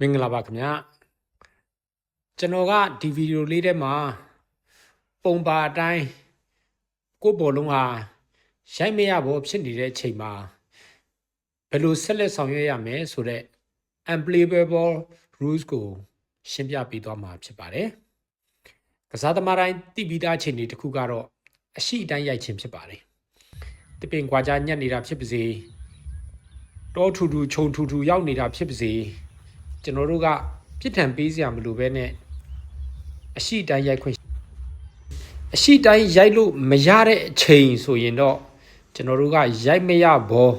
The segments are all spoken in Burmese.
မင်္ဂလာပါခင်ဗျာကျွန်တော်ကဒီဗီဒီယိုလေးထဲမှာပုံပါအတိုင်းကိုယ့်ဘောလုံးဟာရိုက်မရဘောဖြစ်နေတဲ့အချိန်မှာဘယ်လိုဆက်လက်ဆောင်ရွက်ရမလဲဆိုတော့ unplayable rules ကိုရှင်းပြပေးသွားမှာဖြစ်ပါတယ်ကစားသမားတိုင်းတိပိသားချိန်တွေတစ်ခုကတော့အရှိအတိုင်းရိုက်ခြင်းဖြစ်ပါတယ်တပင်ကွာကြညက်နေတာဖြစ်ပါစေတောထူထူခြုံထူထူရောက်နေတာဖြစ်ပါစေ ကျွန်တော်တို့ကပြစ်ထန်ပေးစရာမလိုပဲနဲ့အရှိတိုင်းရိုက်ခွင့်အရှိတိုင်းရိုက်လို့မရတဲ့အချိန်ဆိုရင်တော့ကျွန်တော်တို့ကရိုက်မရဘော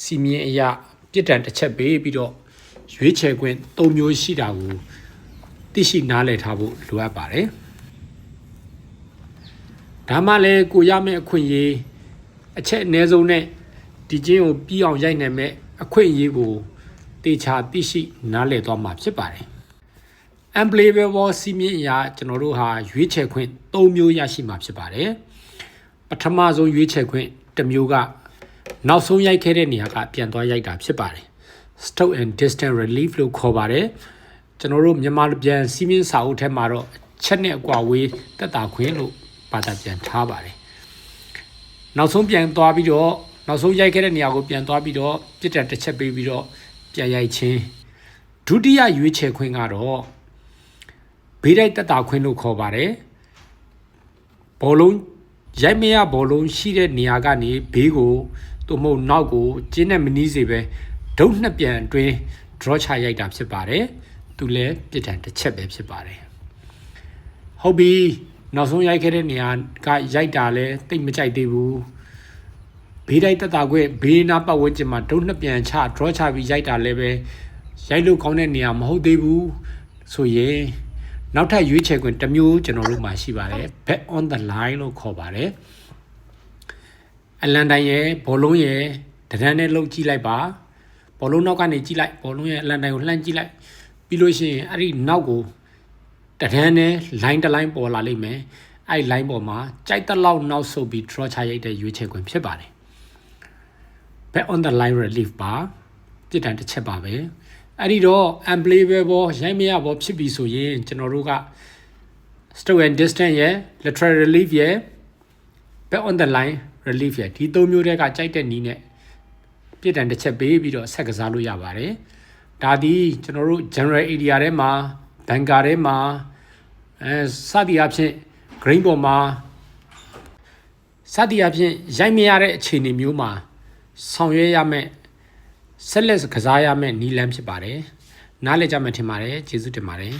စီမင်းအရာပြစ်ဒဏ်တစ်ချက်ပေးပြီးတော့ရွေးချယ်ခွင့်၃မျိုးရှိတာကိုသိရှိနားလည်ထားဖို့လိုအပ်ပါတယ်ဒါမှလည်းကိုရမယ့်အခွင့်အရေးအချက်အနည်းဆုံးနဲ့ဒီချင်းကိုပြီးအောင်ရိုက်နိုင်မဲ့အခွင့်အရေးကို တေချာသိရှိနားလည်သွားမှာဖြစ်ပါတယ်။ Unplayable စီမင်းအရာကျွန်တော်တို့ဟာရွေးချယ်ခွင့်၃မျိုးရရှိမှာဖြစ်ပါတယ်။ပထမဆုံးရွေးချယ်ခွင့်တစ်မျိုးကနောက်ဆုံးရိုက်ခဲ့တဲ့နေရာကပြန်သွားရိုက်တာဖြစ်ပါတယ်။ Stroke and Distance Relief လို့ခေါ်ပါတယ်။ကျွန်တော်တို့မြန်မာလူပြန်စီမင်းစာအုပ်ထဲမှာတော့ချက်နဲ့အကွာဝေးတက်တာခွင့်လို့ဘာသာပြန်ထားပါတယ်။နောက်ဆုံးပြန်သွားပြီးတော့နောက်ဆုံးရိုက်ခဲ့တဲ့နေရာကိုပြန်သွားပြီးတော့ပြစ်ဒဏ်တစ်ချက်ပေးပြီးတော့ ပြန်ရိုက်ခြင်းဒုတိယရွေးချယ်ခွင့်ကတော့ဘေးတိုက်တက်တာခွင့်လို့ခေါ်ပါတယ်ဘောလုံးရိုက်မရဘောလုံးရှိတဲ့နေရာကနေဘေးကိုသို့မဟုတ်နောက်ကိုကျင်းနဲ့မနီးစေပဲဒုတ်နှစ်ပြန်အတွင်း draw ချရိုက်တာဖြစ်ပါတယ်သူလည်းပြစ်ဒဏ်တစ်ချက်ပဲဖြစ်ပါတယ်ဟုတ်ပြီနောက်ဆုံးရိုက်ခဲ့တဲ့နေရာကရိုက်တာလဲတိတ်မကြိုက်သေးဘူး ဘေးတိုက်တက်တာခွင့်ဘေးနာပတ်ဝန်းကျင်မှာဒုတ်နှစ်ပြန်ချ draw ချပြီးရိုက်တာလည်းပဲရိုက်လို့ကောင်းတဲ့နေရာမဟုတ်သေးဘူးဆိုရင်နောက်ထပ်ရွေးချယ်ခွင့်တစ်မျိုးကျွန်တော်တို့မှာရှိပါတယ် back on the line လို့ခေါ်ပါတယ်အလန်တိုင်းရဲ့ဘောလုံးရဲ့တဒန်းနဲ့လှုပ်ကြည့်လိုက်ပါဘောလုံးနောက်ကနေကြည့်လိုက်ဘောလုံးရဲ့အလန်တိုင်းကိုလှမ်းကြည့်လိုက်ပြီးလို့ရှိရင်အဲ့ဒီနောက်ကိုတဒန်းနဲ့ line တစ် line ပေါ်လာလိမ့်မယ်အဲ့ line ပေါ်မှာကြိုက်တဲ့လောက်နောက်ဆုပ်ပြီး draw ချရိုက်တဲ့ရွေးချယ်ခွင့်ဖြစ်ပါတယ် back on the line relief ပါပြစ်ဒဏ်တစ်ချက်ပါပဲအဲ့ဒီတော့ unplayable ရိုက်မရဘောဖြစ်ပြီဆိုရင်ကျွန်တော်တို့က stroke and distance ရယ် lateral relief ရယ် back on the line relief ရယ်ဒီသုံးမျိုးတည်းကကြိုက်တဲ့နီးနဲ့ပြစ်ဒဏ်တစ်ချက်ပေးပြီးတော့ဆက်ကစားလို့ရပါတယ်ဒါဒီကျွန်တော်တို့ general area ထဲမှာ banker ထဲမှာအဲစသည်အဖြစ် green ပေါ်မှာစသည်အဖြစ်ရိုက်မရတဲ့အခြေအနေမျိုးမှာ ဆောင်ရွက်ရမယ့်ဆက်လက်ကစားရမယ့်နီလန်းဖြစ်ပါတယ်နားလည်ကြမယ်ထင်ပါတယ်ကျေးဇူးတင်ပါတယ်